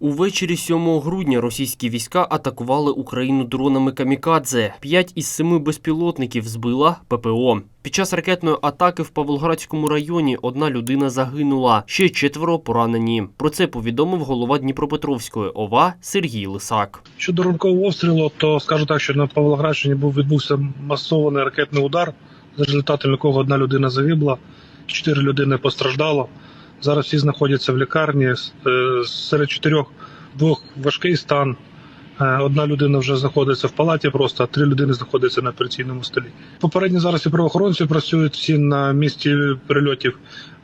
Увечері 7 грудня російські війська атакували Україну дронами камікадзе. П'ять із семи безпілотників збила ППО. Під час ракетної атаки в Павлоградському районі одна людина загинула, ще четверо поранені. Про це повідомив голова Дніпропетровської ОВА Сергій Лисак. Щодо ранкового обстрілу, то скажу так, що на Павлоградщині був відбувся масований ракетний удар, за результатом якого одна людина загибла, чотири людини постраждало. Зараз всі знаходяться в лікарні. Е, Серед чотирьох двох важкий стан. Е, Одна людина вже знаходиться в палаті, просто а три людини знаходяться на операційному столі. Попередні зараз і правоохоронці працюють всі на місці прильотів.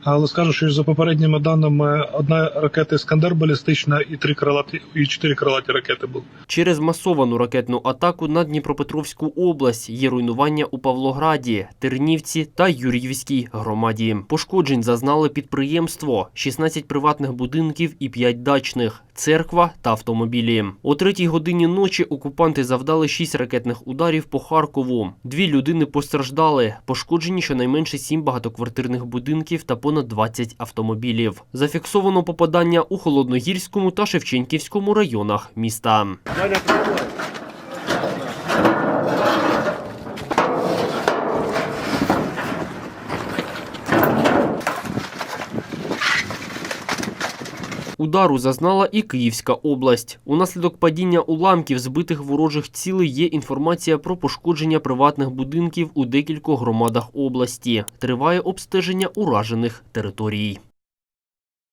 Але скажу, що за попередніми даними одна ракета Іскандер балістична і три крилаті і чотири крилаті ракети були. Через масовану ракетну атаку на Дніпропетровську область є руйнування у Павлограді, Тернівці та Юр'ївській громаді. Пошкоджень зазнали підприємство, 16 приватних будинків і 5 дачних, церква та автомобілі. О третій годині ночі окупанти завдали шість ракетних ударів по Харкову. Дві людини постраждали, пошкоджені щонайменше сім багатоквартирних будинків та понад 20 автомобілів. Зафіксовано попадання у Холодногірському та Шевченківському районах міста. Удару зазнала і Київська область. Унаслідок падіння уламків збитих ворожих цілей є інформація про пошкодження приватних будинків у декількох громадах області. Триває обстеження уражених територій.